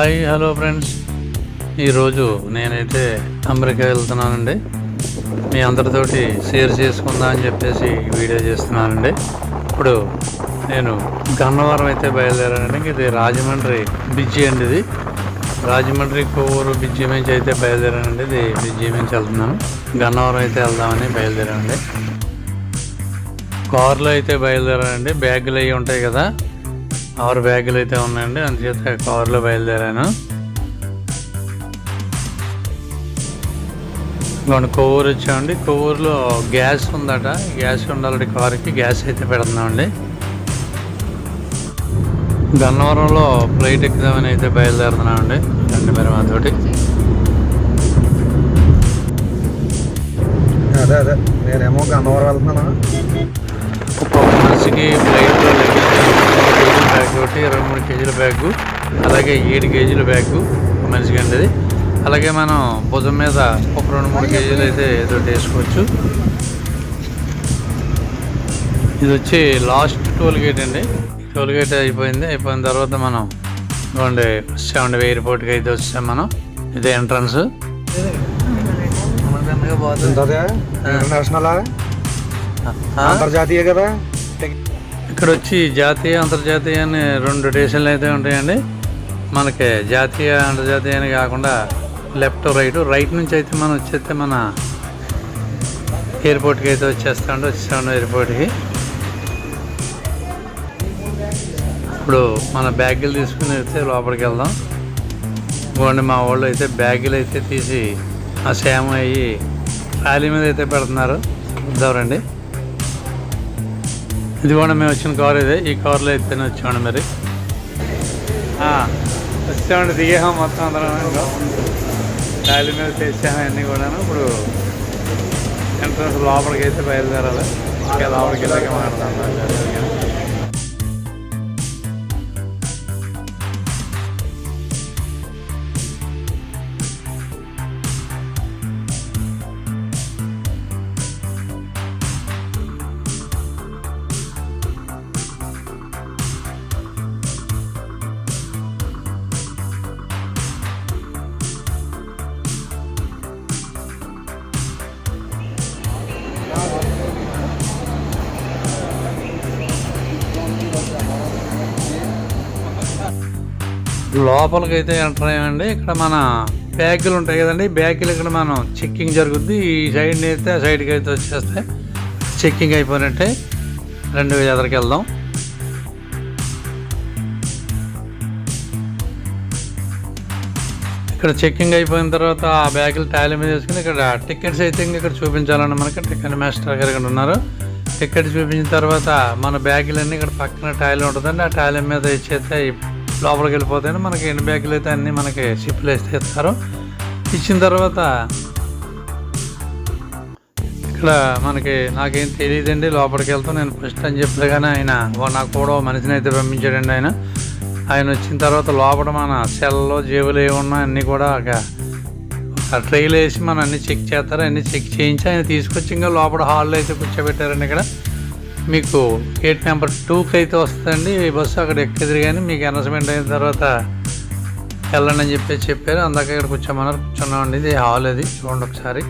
Hi hello friends. ఈరోజు నేనైతే America వెళ్తున్నానండి. మీ అందరితోటి షేర్ చేసుకుందా అని చెప్పేసి వీడియో చేస్తున్నానండి. ఇప్పుడు నేను గన్నవరం అయితే బయలుదేరానండి. ఇది రాజమండ్రి బిజ్జి అండి ఇది. రాజమండ్రి కొవ్వూరు బిజ్జి నుంచి అయితే బయలుదేరానండి. ఇది బిజ్జి నుంచి వెళ్తున్నాను. గన్నవరం అయితే వెళ్దామని బయలుదేరానండి. కారులో అయితే బయలుదేరానండి. బ్యాగులు అవి ఉంటాయి కదా. ఆరు బ్యాగులు అయితే ఉన్నాయండి. అందుచేత కారులో బయలుదేరాను. ఇదిగోండి కొవ్వూరు వచ్చామండి. కొవ్వూరులో గ్యాస్ ఉందట. గ్యాస్ ఉండాలండి కారుకి గ్యాస్ అయితే పెడుతున్నామండి. గన్నవరంలో ఫ్లైట్ ఎక్కుదామని అయితే బయలుదేరుతున్నామండి. రండి మరి మాతోటి. అదే అదే. నేనేమో గన్నవరం వెళ్తున్నాను? ఒక్కొక్క మనిషికి ఫ్లైట్లో బ్యాగ్ ఒకటి ఇరవై మూడు కేజీల బ్యాగు అలాగే ఏడు కేజీల బ్యాగు మనిషికి అండి అలాగే మనం భుజం మీద ఒక రెండు మూడు కేజీలు అయితే ఏదో వేసుకోవచ్చు. ఇది వచ్చి లాస్ట్ టోల్ గేట్ అండి. టోల్ గేట్ అయిపోయింది. అయిపోయిన తర్వాత మనం ఇవ్వండి వచ్చామండి ఎయిర్పోర్ట్కి అయితే వచ్చాం మనం. ఇదే ఎంట్రన్స్. ఇంటర్నేషనల్? అంతర్జాతీయ కదా? ఇక్కడ వచ్చి జాతీయ అంతర్జాతీయ అని రెండు స్టేషన్లు అయితే ఉంటాయండి. మనకి జాతీయ అంతర్జాతీయ అని కాకుండా లెఫ్ట్ రైట్. రైట్ నుంచి అయితే మనం వచ్చేస్తే మన ఎయిర్పోర్ట్కి అయితే వచ్చేస్తాడు వచ్చేస్తాడు ఎయిర్పోర్ట్కి. ఇప్పుడు మన బ్యాగులు తీసుకుని అయితే లోపలికి వెళ్దాం. ఇవ్వండి మా వాళ్ళు అయితే బ్యాగులు అయితే తీసి ఆ సేమ అయ్యి ట్రాలీ మీద అయితే పెడుతున్నారు. చూద్దామండి ఇది కూడా మేము వచ్చిన కార్ ఇదే. ఈ కార్లో అయితేనే వచ్చామండి మరి. ఆ, వచ్చామండి దిగేహం మొత్తం అందరం ఖాళీ మీద తెచ్చాము అన్నీ కూడాను. ఇప్పుడు ఎంట్రన్స్ లోపలికి అయితే బయలుదేరాలి. ఇంకా లోపలికి వెళ్ళాక మాట్లాడదాం. లోపలికి అయితే ఎంటర్ అయ్యామండి ఇక్కడ మన బ్యాగులు ఉంటాయి కదండి. బ్యాగులు ఇక్కడ మనం చెక్కింగ్ జరుగుద్ది. ఈ సైడ్ అయితే ఆ సైడ్కి అయితే వచ్చేస్తే చెక్కింగ్ అయిపోయినట్టే. రెండు ఎదరికి వెళ్దాం. ఇక్కడ చెక్కింగ్ అయిపోయిన తర్వాత ఆ బ్యాగులు టాలీ మీద వేసుకుని ఇక్కడ టికెట్స్ అయితే ఇంకా ఇక్కడ చూపించాలని మనకి. టికెట్ మాస్టర్ గారు ఇక్కడ ఉన్నారు. టికెట్ చూపించిన తర్వాత మన బ్యాగులన్నీ ఇక్కడ పక్కన టాయిల్ ఉంటుందండి. ఆ టాలీ మీద ఇచ్చేస్తే లోపలికి వెళ్ళిపోతాయండి మనకి ఎన్ని బ్యాగులు అయితే అన్నీ మనకి షిప్లు వేస్తే ఇస్తారు. ఇచ్చిన తర్వాత ఇక్కడ మనకి నాకేం తెలియదండి లోపలికి వెళ్తాం. నేను ఫస్ట్ అని చెప్పలే కానీ ఆయన నాకు కూడా మనిషిని అయితే పంపించాడండి ఆయన. ఆయన వచ్చిన తర్వాత లోపల మన సెల్లో జేబులు ఏమున్నా అన్నీ కూడా ఒక ట్రైలు వేసి మనం అన్ని చెక్ చేస్తారు. అన్నీ చెక్ చేయించి ఆయన తీసుకొచ్చి ఇంకా లోపల హాల్లో అయితే కూర్చోబెట్టారండి ఇక్కడ. మీకు గేట్ నెంబర్ టూకి అయితే వస్తుందండి. ఈ బస్సు అక్కడ ఎక్కిదిరి కానీ మీకు అనౌన్స్మెంట్ అయిన తర్వాత వెళ్ళండి అని చెప్పేసి చెప్పారు. అందాక ఇక్కడ కూర్చోమన్నారు. కూర్చున్నామండి. ఇది హాల్ అది. చూడండి ఒకసారి.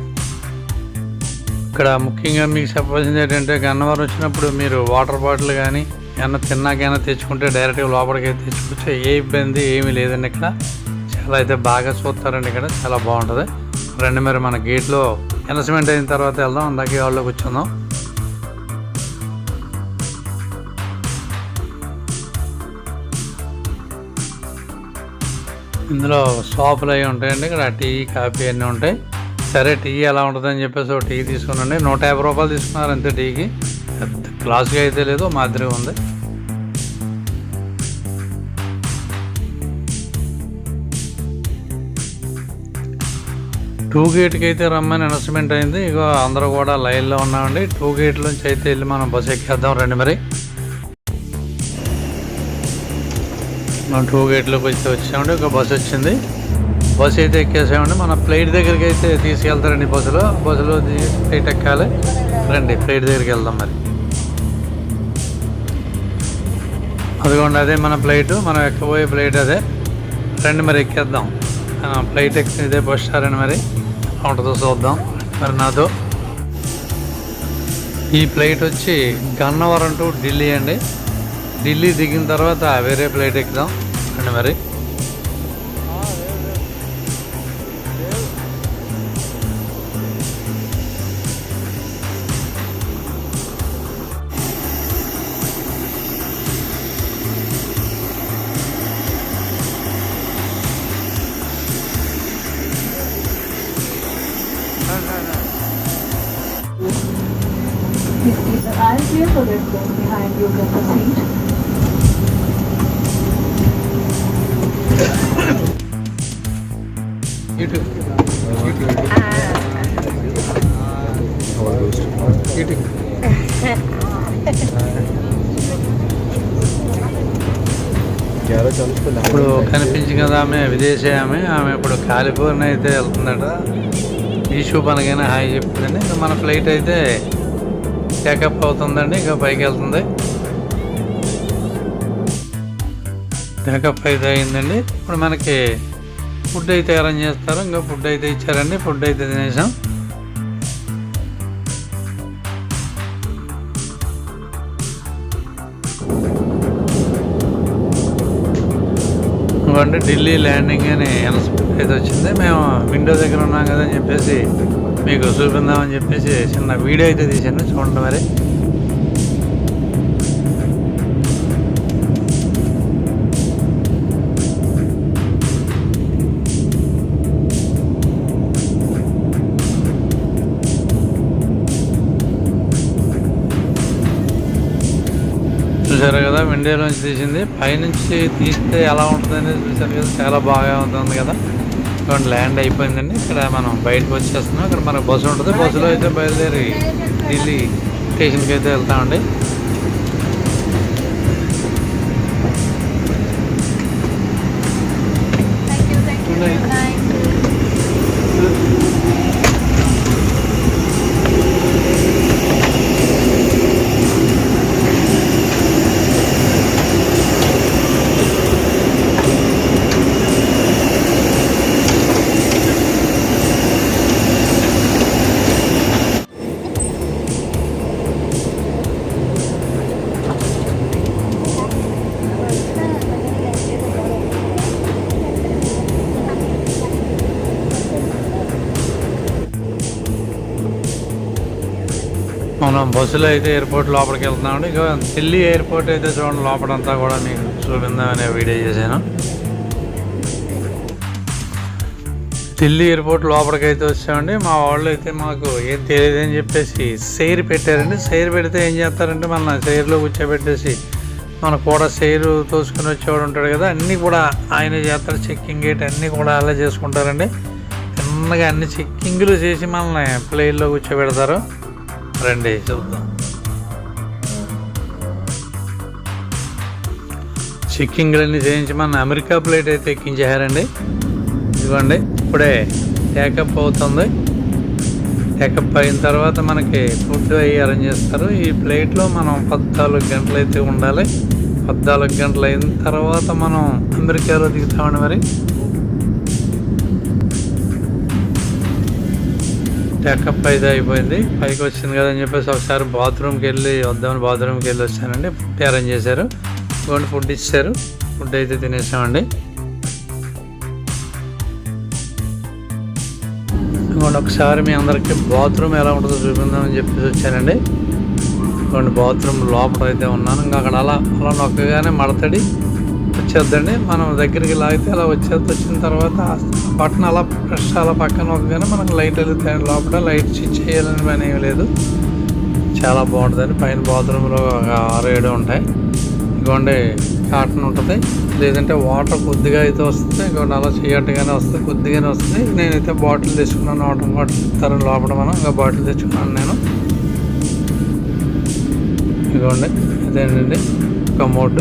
ఇక్కడ ముఖ్యంగా మీకు చెప్పాల్సింది ఏంటంటే గన్నవరం వచ్చినప్పుడు మీరు వాటర్ బాటిల్ కానీ ఏమన్నా తిన్నాకైనా తెచ్చుకుంటే డైరెక్ట్గా లోపలికి అయితే తెచ్చుకోవచ్చు. ఏ ఇబ్బంది ఏమీ లేదండి ఇక్కడ. చాలా అయితే బాగా చూస్తారండి ఇక్కడ. చాలా బాగుంటుంది. రండి మరి మన గేట్లో అనౌన్స్మెంట్ అయిన తర్వాత వెళ్దాం. అందాకే హాల్లో కూర్చుందాం. ఇందులో షాపులు అవి ఉంటాయండి. ఇక్కడ టీ కాఫీ అన్నీ ఉంటాయి. సరే టీ ఎలా ఉంటుందని చెప్పేసి ఒక టీ తీసుకున్నాండి నూట యాభై రూపాయలు తీసుకున్నారు అంతే టీకి. పెద్ద క్లాస్గా అయితే లేదు మాదిరిగా ఉంది. టూ గేట్కి అయితే రమ్మని అనౌన్స్మెంట్ అయింది. ఇక అందరూ కూడా లైన్లో ఉన్నామండి. టూ గేట్ నుంచి అయితే వెళ్ళి మనం బస్సు ఎక్కేద్దాం రండి మరి. మనం టూ గేట్లోకి వచ్చి వచ్చామండి ఒక బస్సు వచ్చింది. బస్సు అయితే ఎక్కేసామండి మన ఫ్లైట్ దగ్గరికి అయితే తీసుకెళ్తారండి బస్సులో. బస్సులో దిగి ఫ్లైట్ ఎక్కాలి. రండి ఫ్లైట్ దగ్గరికి వెళ్దాం మరి. అదిగోండి అదే మన ఫ్లైట్ మనం ఎక్కబోయే ఫ్లైట్ అదే. రండి మరి ఎక్కేద్దాం. ఫ్లైట్ ఎక్కి ఇదే బస్ స్టార్ అని మరి. ఉంటుందో చూద్దాం. మరి నాతో ఈ ఫ్లైట్ వచ్చి గన్నవరం టు ఢిల్లీ అండి. ఢిల్లీ దిగిన తర్వాత వేరే ఫ్లైట్ ఎక్కుదాం. ಮಾಡ್ತಾನೆ ಮರಿ Please arrive here for behind you can proceed. ఇటు ఇటు ఇప్పుడు కనిపించి కదా ఆమె విదేశీ ఆమె. ఆమె ఇప్పుడు కాలిఫోర్నియా అయితే వెళ్తుందట. ఈ షూ పనకైనా హాయ్ చెప్తుందండి. మన ఫ్లైట్ అయితే చెకప్ అవుతుందండి. ఇంకా పైకి వెళ్తుంది. చెకప్ అయితే అయిందండి. ఇప్పుడు మనకి ఫుడ్ అయితే అరేంజ్ చేస్తారు. ఇంకా ఫుడ్ అయితే ఇచ్చారండి. ఫుడ్ అయితే తినేసాం. అంటే ఢిల్లీ ల్యాండింగ్ అని అనౌన్స్మెంట్ అయితే వచ్చింది. మేము విండో దగ్గర ఉన్నాం కదా అని చెప్పేసి మీకు చూపిందామని చెప్పేసి చిన్న వీడియో అయితే తీసాను చూడండి మరి. కదా తీసింది. పైనుంచి తీస్తే ఎలా ఉంటుంది అనేది చూసారు కదా చాలా బాగా ఉంటుంది కదా. ఇక్కడ ల్యాండ్ అయిపోయిందండి. ఇక్కడ మనం బయటకు వచ్చేస్తున్నాం. ఇక్కడ మనకు బస్సు ఉంటుంది. బస్సులో అయితే బయలుదేరి ఢిల్లీ స్టేషన్కి అయితే వెళ్తామండి. మనం బస్సులో అయితే ఎయిర్పోర్ట్ లోపలికి వెళ్తున్నామండి. ఇక ఢిల్లీ ఎయిర్పోర్ట్ అయితే చూడండి లోపలంతా కూడా మీకు చూపిందామనే వీడియో చేశాను. ఢిల్లీ ఎయిర్పోర్ట్ లోపలికి అయితే వచ్చామండి. మా వాళ్ళు అయితే మాకు ఏం తెలియదు అని చెప్పేసి సెయిర్ పెట్టారండి. సెయిర్ పెడితే ఏం చేస్తారంటే మన సైర్లో కూర్చోబెట్టేసి మన కూడా సెయిర్ తోసుకొని వచ్చేవాడు ఉంటాడు కదా అన్నీ కూడా ఆయన చేస్తారు. చెక్కింగ్ గేట్ అన్నీ కూడా అలా చేసుకుంటారండి. చిన్నగా అన్ని చెక్కింగ్లు చేసి మనల్ని ప్లేన్లో కూర్చోబెడతారు. రండి. చూద్దాం చెక్కింగ్లన్నీ చేయించి మన అమెరికా ప్లేట్ అయితే ఎక్కించేశారండి. ఇదిగోండి ఇప్పుడే టేకప్ అవుతుంది. టేకప్ అయిన తర్వాత మనకి ఫుడ్ అవి అరేంజ్ చేస్తారు. ఈ ప్లేట్లో మనం పద్నాలుగు గంటలు అయితే ఉండాలి. పద్నాలుగు గంటలు అయిన తర్వాత మనం అమెరికాలో దిగుతామండి మరి. టెకప్ అయితే అయిపోయింది. పైకి వచ్చింది కదా అని చెప్పేసి ఒకసారి బాత్రూమ్కి వెళ్ళి వద్దామని బాత్రూమ్కి వెళ్ళి వచ్చానండి. ఫుడ్ అరేంజ్ చేశారు. ఇటువంటి ఫుడ్ ఇచ్చారు ఫుడ్ అయితే తినేసామండి. ఇదిగోండి ఒకసారి మీ అందరికీ బాత్రూమ్ ఎలా ఉంటుందో చూపిందామని చెప్పేసి వచ్చానండి. ఇదిగోండి బాత్రూమ్ లోపల అయితే ఉన్నాను. ఇంకా అక్కడ అలా అలా నొక్కగానే మడతడి వచ్చేద్దండి. మనం దగ్గరికి లాగితే అలా వచ్చేది. వచ్చిన తర్వాత బటన్ అలా ప్రెస్ అలా పక్కన నొక్కగానే మనకు లైట్ వెళ్తాయండి లోపల లైట్ స్విచ్ చేయాలని పని ఏమి లేదు. చాలా బాగుంటుందండి. పైన బాత్రూంలో ఒక ఆరు ఏడు ఉంటాయి. ఇదిగోండి కాటన్ ఉంటుంది. లేదంటే వాటర్ కొద్దిగా అయితే వస్తుంది. ఇంకోటి అలా చేయట్టుగానే వస్తుంది. కొద్దిగానే వస్తుంది. నేనైతే బాటిల్ తెచ్చుకున్నాను. వాటర్ బాటిల్ ఇస్తారు లోపల మనం ఇంకా బాటిల్ తెచ్చుకున్నాను నేను. ఇదిగోండి అదేంటండి? కమోడ్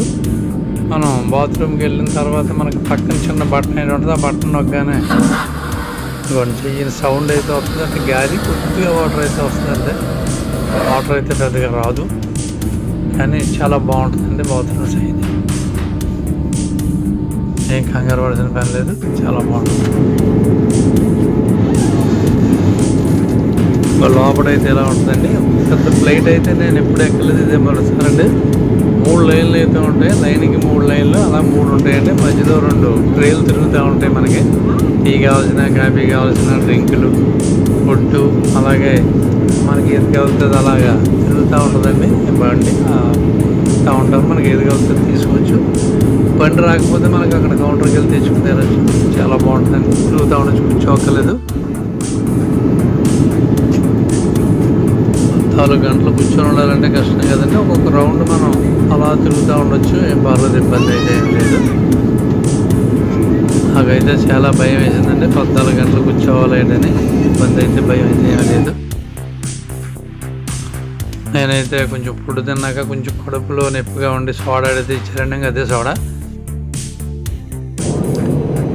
మనం బాత్రూమ్కి వెళ్ళిన తర్వాత మనకి పక్కన చిన్న బటన్ అయితే ఉంటుంది ఆ బటన్ నొక్కగానే ఇదిగోండి సౌండ్ అయితే వస్తుంది. అంటే గాలి కొద్దిగా వాటర్ అయితే వస్తుందండి. వాటర్ అయితే పెద్దగా రాదు. కానీ చాలా బాగుంటుందండి బాత్రూమ్స్ అయితే ఏం కంగారు పడాల్సిన పని లేదు చాలా బాగుంటుంది. లోపల అయితే ఎలా ఉంటుందండి? పెద్ద ఫ్లైట్ అయితే నేను ఎప్పుడు ఎక్కలేదు ఇదే మరోసారండి మూడు లైన్లు అయితే ఉంటాయి. లైన్కి మూడు లైన్లు అలా మూడు ఉంటాయండి. మధ్యలో రెండు ట్రైలు తిరుగుతూ ఉంటాయి మనకి. టీ కావాల్సిన కాఫీ కావాల్సిన డ్రింకులు ఫుడ్ అలాగే మనకి ఏది కావాల్సింది అలాగా తిరుగుతూ ఉంటుందండి. బండి కౌంటర్ ఉంటారు. మనకి ఏది కావాల్సింది తీసుకోవచ్చు. బండి రాకపోతే మనకి అక్కడ కౌంటర్కి వెళ్ళి తెచ్చుకుని తినచ్చు చాలా బాగుంటుందండి. తిరుగుతూ ఉండొచ్చు కూర్చోక్కర్లేదు. నాలుగు గంటలు కూర్చొని ఉండాలంటే కష్టం కదండి. ఒక్కొక్క రౌండ్ మనం అలా తిరుగుతూ ఉండొచ్చు ఏం పర్లేదు ఇబ్బంది అయితే ఏం లేదు. నాకైతే చాలా భయం వేసిందండి పద్నాలుగు గంటలు కూర్చోవాలి ఇబ్బంది అయితే భయం అయితే ఏం లేదు. నేనైతే కొంచెం ఫుడ్ తిన్నాక కొంచెం కడుపులో నొప్పిగా ఉండి సోడా అయితే ఇచ్చారండి అదే సోడా.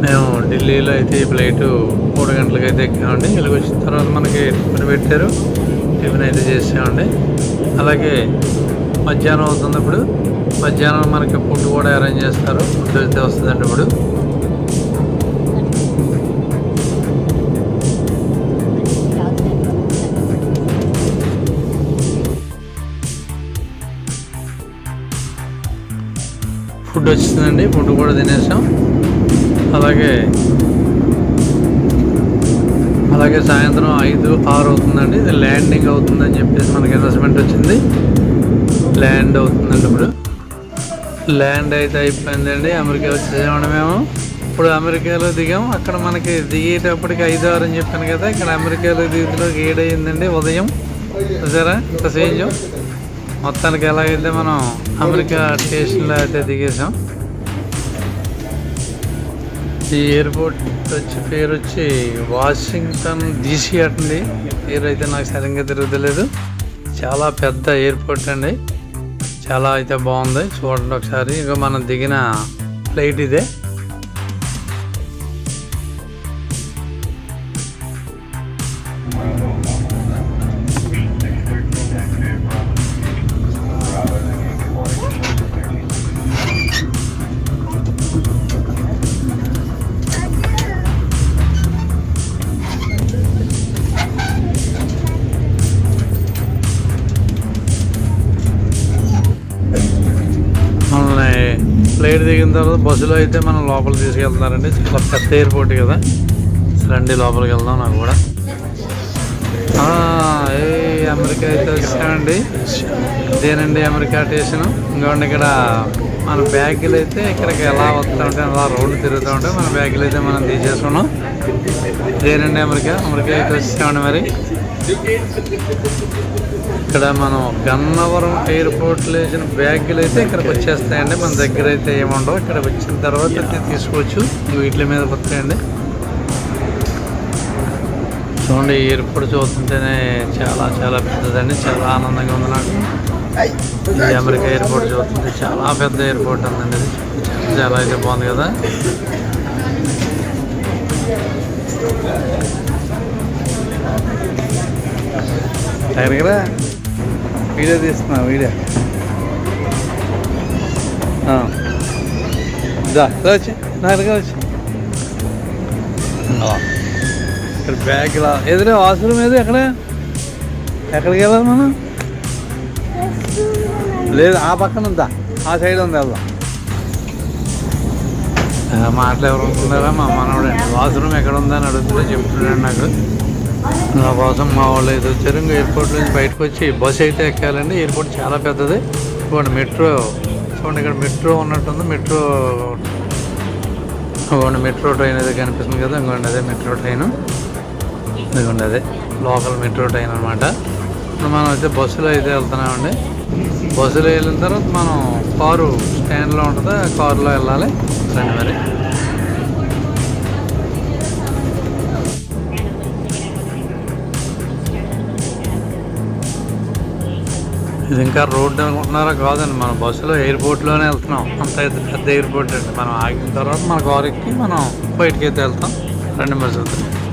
మేము ఢిల్లీలో అయితే ఈ ఫ్లైట్ మూడు గంటలకు అయితే ఎక్కామండి ఇలాగ వచ్చిన తర్వాత మనకి టిఫిన్ పెట్టారు. టిఫిన్ అయితే చేసామండి. అలాగే మధ్యాహ్నం అవుతుంది ఇప్పుడు. మధ్యాహ్నం మనకి ఫుడ్ కూడా అరేంజ్ చేస్తారు. ఫుడ్ అయితే వస్తుందండి ఇప్పుడు. ఫుడ్ వచ్చిందండి. ఫుడ్ కూడా తినేసాం. అలాగే అలాగే సాయంత్రం ఐదు ఆరు అవుతుందండి. ఇది ల్యాండింగ్ అవుతుందని చెప్పేసి మనకి అనౌన్స్మెంట్ వచ్చింది. ల్యాండ్ అవుతుందండి ఇప్పుడు. ల్యాండ్ అయితే అయిపోయిందండి. అమెరికా వచ్చేసామండి మేము ఇప్పుడు అమెరికాలో దిగాం. అక్కడ మనకి దిగేటప్పటికి ఐదు ఆరు అని చెప్పాను కదా ఇక్కడ అమెరికాలో దిగుతులో ఏడయిందండి ఉదయం. చూసారా? ఇంత చేంజ్ మొత్తానికి ఎలాగైతే మనం అమెరికా స్టేషన్లో అయితే దిగేసాం ఈ ఎయిర్పోర్ట్ వచ్చి పేరు వచ్చి వాషింగ్టన్ డీసీ అటండి పేరు అయితే నాకు సరిగ్గా తిరుగుతలేదు చాలా పెద్ద ఎయిర్పోర్ట్ అండి. చాలా అయితే బాగుంది. చూడండి ఒకసారి. ఇక మనం దిగిన ఫ్లైట్ ఇదే. తర్వాత బస్సులో అయితే మనం లోపల తీసుకెళ్తున్నారండి. చాలా పెద్ద ఎయిర్పోర్ట్ కదా. రండి లోపలికి వెళ్దాం నాకు కూడా. ఏ అమెరికా అయితే వచ్చామండి ఇదేనండి అమెరికా స్టేషన్. ఇంకోండి ఇక్కడ మన బ్యాగులు అయితే ఇక్కడికి ఎలా వస్తూ ఉంటే అలా రోడ్లు తిరుగుతూ ఉంటే మన బ్యాగులు అయితే మనం తీసేసుకున్నాం. ఇదేనండి అమెరికా అమెరికా అయితే వచ్చామండి మరి. ఇక్కడ మనం గన్నవరం ఎయిర్పోర్ట్లో వేసిన బ్యాగులు అయితే ఇక్కడికి వచ్చేస్తాయండి. మన దగ్గర అయితే ఏముండవు ఇక్కడ వచ్చిన తర్వాత అయితే తీసుకోవచ్చు. వీటి మీద వస్తాయండి. చూడండి ఎయిర్పోర్ట్ చూస్తుంటేనే చాలా చాలా పెద్దదండి. చాలా ఆనందంగా ఉంది నాకు. ఇది అమెరికా ఎయిర్పోర్ట్ చూస్తుంది చాలా పెద్ద ఎయిర్పోర్ట్ ఉందండి ఇది. చాలా అయితే బాగుంది కదా. దగ్గర వీడియో తీస్తున్నా వీడియో. ఆ. వచ్చి నా దగ్గర వచ్చి. ఇక్కడ బ్యాగ్ ఎదురే వాష్రూమ్ ఏది ఎక్కడ? ఎక్కడికి వెళ్ళాలి మనం? లేదు ఆ పక్కన ఉందా? ఆ సైడ్ ఉంది వెళ్దాం మాటలు ఎవరు ఉంటున్నారా మా మనవడు బాత్రూమ్ ఎక్కడ ఉందని అడుగుతుంటే చెప్తున్నాడు నాకు. నా కోసం మా వాళ్ళు అయితే వచ్చారు. ఇంకా ఎయిర్పోర్ట్ నుంచి బయటకు వచ్చి బస్ అయితే ఎక్కాలండి. ఎయిర్పోర్ట్ చాలా పెద్దది. చూడండి మెట్రో. చూడండి ఇక్కడ మెట్రో ఉన్నట్టుంది. మెట్రో ఇదిగోండి మెట్రో ట్రైన్ అయితే కనిపిస్తుంది కదా. ఇంకోండి అదే మెట్రో ట్రైన్. ఇదిగోండి అదే లోకల్ మెట్రో ట్రైన్ అనమాట ఇప్పుడు మనం అయితే బస్సులో అయితే వెళ్తున్నామండి. బస్సులో వెళ్ళిన తర్వాత మనం కారు స్టాండ్లో ఉంటుంది? ఆ కారులో వెళ్ళాలి. రండి మరి. ఇది ఇంకా రోడ్డు అనుకుంటున్నారా? కాదండి. మన బస్సులో ఎయిర్పోర్ట్లోనే వెళ్తున్నాం. అంత పెద్ద ఎయిర్పోర్ట్ అండి. మనం ఆగిన తర్వాత మన కారు ఎక్కి మనం బయటికి అయితే వెళ్తాం. రెండు మరి చూద్దాం.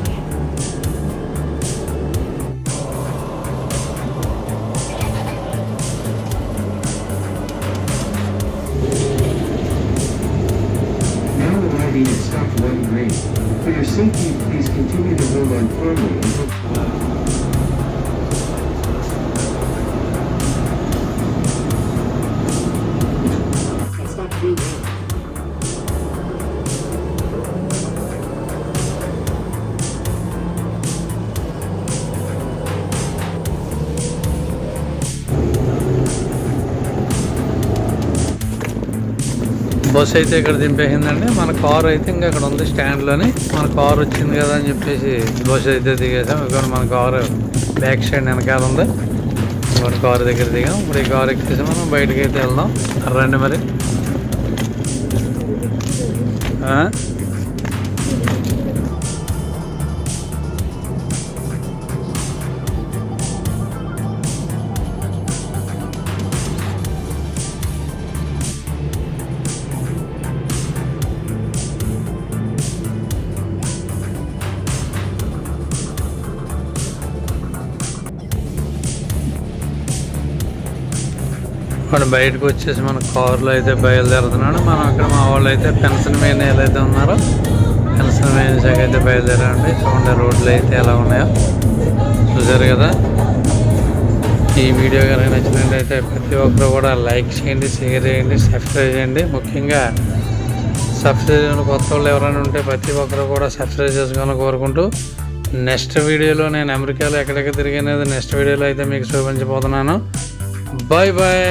బస్ అయితే ఇక్కడ దింపేసిందండి. మన కారు అయితే ఇంకా ఇక్కడ ఉంది స్టాండ్లోని. మన కార్ వచ్చింది కదా అని చెప్పేసి బస్ అయితే దిగేసాం. ఇక్కడ మన కారు బ్యాక్ సైడ్ వెనకాల ఉంది. మన కారు దగ్గర దిగాం. ఇప్పుడు ఈ కారు ఎక్కేసి మనం బయటకి అయితే వెళ్దాం. రండి మరి. ఆ? బయటకు వచ్చేసి మన కారులో అయితే బయలుదేరుతున్నాడు. మనం అక్కడ మా వాళ్ళు అయితే పెన్షన్ మెయిన్ ఏదైతే ఉన్నారో పెన్షన్ మెయిన్ శాఖ అయితే బయలుదేరండి చూడండి రోడ్లు అయితే ఎలా ఉన్నాయో. చూసారు కదా? ఈ వీడియో కనుక నచ్చినట్లయితే ప్రతి ఒక్కరు కూడా లైక్ చేయండి షేర్ చేయండి సబ్స్క్రైబ్ చేయండి. ముఖ్యంగా సబ్స్క్రైబ్ చేసిన కొత్త వాళ్ళు ఎవరైనా ఉంటే ప్రతి ఒక్కరు కూడా సబ్స్క్రైబ్ చేసుకోవాలని కోరుకుంటూ నెక్స్ట్ వీడియోలో నేను అమెరికాలో ఎక్కడెక్కడ తిరిగినది నెక్స్ట్ వీడియోలో అయితే మీకు చూపించబోతున్నాను. Bye bye